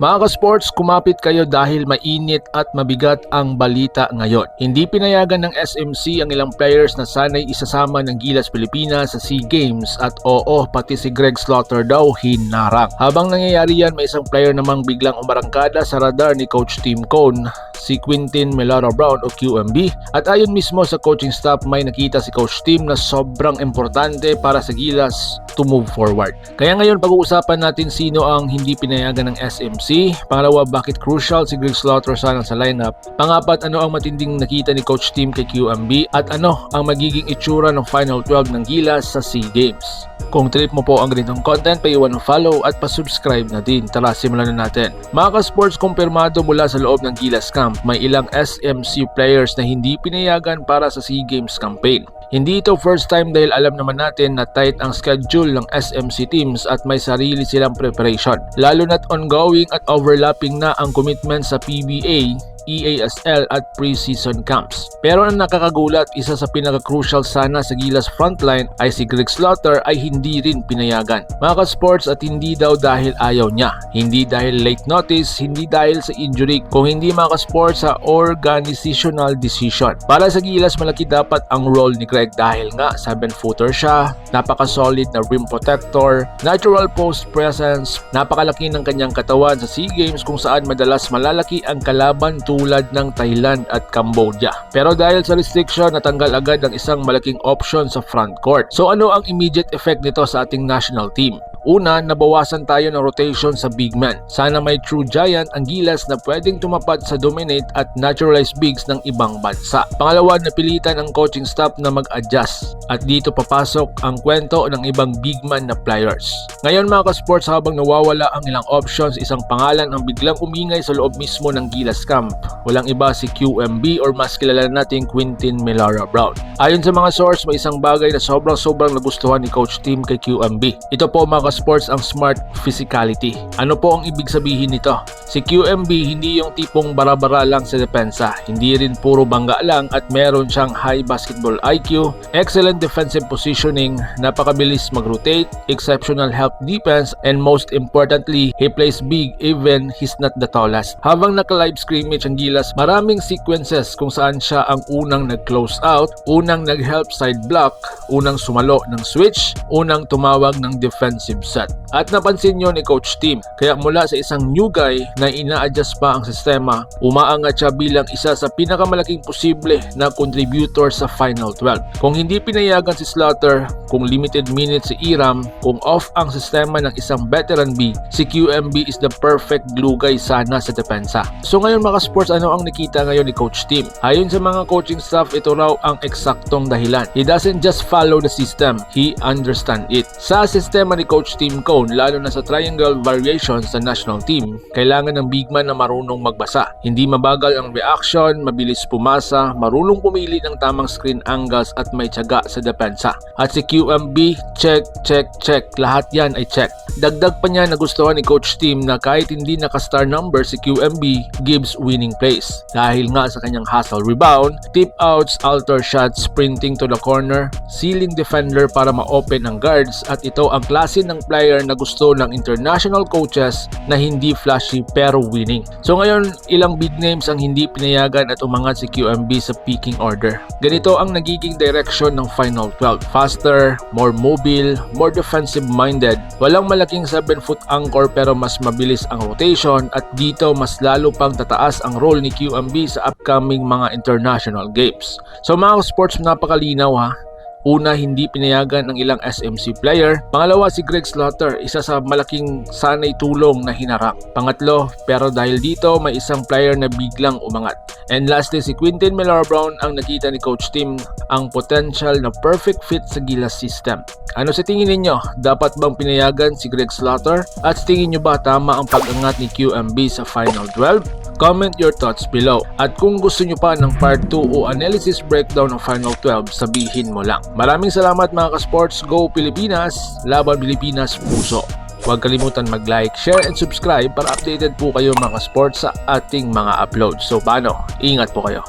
Mga ka-sports, kumapit kayo dahil mainit at mabigat ang balita ngayon. Hindi pinayagan ng SMC ang ilang players na sanay isasama ng Gilas Pilipinas sa SEA Games at oo, pati si Greg Slaughter daw hinarang. Habang nangyayari yan, may isang player namang biglang umarangkada sa radar ni Coach Tim Cone, si Quintin Melora Brown o QMB. At ayon mismo sa coaching staff, may nakita si Coach Tim na sobrang importante para sa Gilas to move forward. Kaya ngayon pag-uusapan natin sino ang hindi pinayagan ng SMC. Pangalawa, bakit crucial si Greg Slaughter sana sa lineup. Pangapat, ano ang matinding nakita ni Coach Tim kay QMB. At ano ang magiging itsura ng Final 12 ng Gilas sa SEA Games. Kung trip mo po ang ganitong content, paiwan ng follow at pa-subscribe na din. Tara, simulan na natin. Mga ka-sports, kumpirmado mula sa loob ng Gilas Camp, may ilang SMC players na hindi pinayagan para sa SEA Games campaign. Hindi ito first time dahil alam naman natin na tight ang schedule ng SMC teams at may sarili silang preparation. Lalo na't ongoing at overlapping na ang commitment sa PBA EASL at preseason camps. Pero ang nakakagulat, isa sa pinaka-crucial sana sa Gilas frontline ay si Greg Slaughter ay hindi rin pinayagan. Mga ka-sports at hindi daw dahil ayaw niya. Hindi dahil late notice, hindi dahil sa injury, kung hindi mga ka-sports sa organizational decision. Para sa Gilas, malaki dapat ang role ni Greg dahil nga 7-footer siya, napaka-solid na rim protector, natural post presence, napakalaki ng kanyang katawan sa SEA Games kung saan madalas malalaki ang kalaban tulad ng Thailand at Cambodia. Pero dahil sa restriction, natanggal agad ang isang malaking option sa front court. So ano ang immediate effect nito sa ating national team? Una, nabawasan tayo ng rotation sa big man. Sana may true giant ang gilas na pwedeng tumapad sa dominate at naturalized bigs ng ibang bansa. Pangalawa, napilitan ang coaching staff na mag-adjust. At dito papasok ang kwento ng ibang big man na players. Ngayon mga ka-sports habang nawawala ang ilang options, isang pangalan ang biglang umingay sa loob mismo ng Gilas Camp. Walang iba si QMB or mas kilala nating Quintin Melara Brown. Ayon sa mga source, may isang bagay na sobrang-sobrang nagustuhan ni Coach Tim kay QMB. Ito po mga ka-sports ang smart physicality. Ano po ang ibig sabihin nito? Si QMB hindi yung tipong bara-bara lang sa depensa, hindi rin puro bangga lang at meron siyang high basketball IQ, excellent defensive positioning, napakabilis mag-rotate, exceptional help defense, and most importantly, he plays big even he's not the tallest. Habang naka-live scrimmage ang Gilas, maraming sequences kung saan siya ang unang nag-close out, unang nag-help side block, unang sumalo ng switch, unang tumawag ng defensive set. At napansin nyo ni Coach Tim, kaya mula sa isang new guy na ina-adjust pa ang sistema, umaangat siya bilang isa sa pinakamalaking posible na contributor sa Final 12. Kung hindi pinayagan si Slaughter, kung limited minutes si Iram, kung off ang sistema ng isang veteran B, si QMB is the perfect glue guy sana sa depensa. So ngayon mga sports, ano ang nakita ngayon ni Coach Tim? Ayon sa mga coaching staff, ito raw ang eksaktong dahilan. He doesn't just follow the system, he understand it. Sa sistema ni Coach Tim Cone, lalo na sa triangle variations sa national team, kailangan ng big man na marunong magbasa. Hindi mabagal ang reaction, mabilis pumasa, marunong pumili ng tamang screen angles at may tiyaga sa depensa. At si QMB, check, check, check. Lahat yan ay check. Dagdag pa niya na gustuhan ni Coach Tim na kahit hindi naka-star number si QMB, gives winning plays. Dahil nga sa kanyang hustle rebound, tip outs, alter shots, sprinting to the corner, ceiling defender para ma-open ang guards at ito ang klase ng player na gusto ng international coaches na hindi flashy pero winning. So ngayon, ilang big names ang hindi pinayagan at umangat si QMB sa picking order. Ganito ang nagiging direction ng Final 12. Faster, more mobile, more defensive minded. Walang malaking 7-foot anchor pero mas mabilis ang rotation at dito mas lalo pang tataas ang role ni QMB sa upcoming mga international games. So mga sports napakalinaw ha. Una, hindi pinayagan ng ilang SMC player. Pangalawa, si Greg Slaughter, isa sa malaking sanay tulong na hinarang. Pangatlo, pero dahil dito, may isang player na biglang umangat. And lastly, si Quintin Miller Brown ang nakita ni Coach Tim ang potential na perfect fit sa Gilas system. Ano sa tingin ninyo? Dapat bang pinayagan si Greg Slaughter? At sa tingin nyo ba tama ang pag-angat ni QMB sa Final 12? Comment your thoughts below. At kung gusto nyo pa ng part 2 o analysis breakdown ng Final 12, sabihin mo lang. Maraming salamat mga ka-sports. Go Pilipinas! Laban Pilipinas Puso! Huwag kalimutan mag-like, share, and subscribe para updated po kayo mga sports sa ating mga uploads. So paano? Ingat po kayo.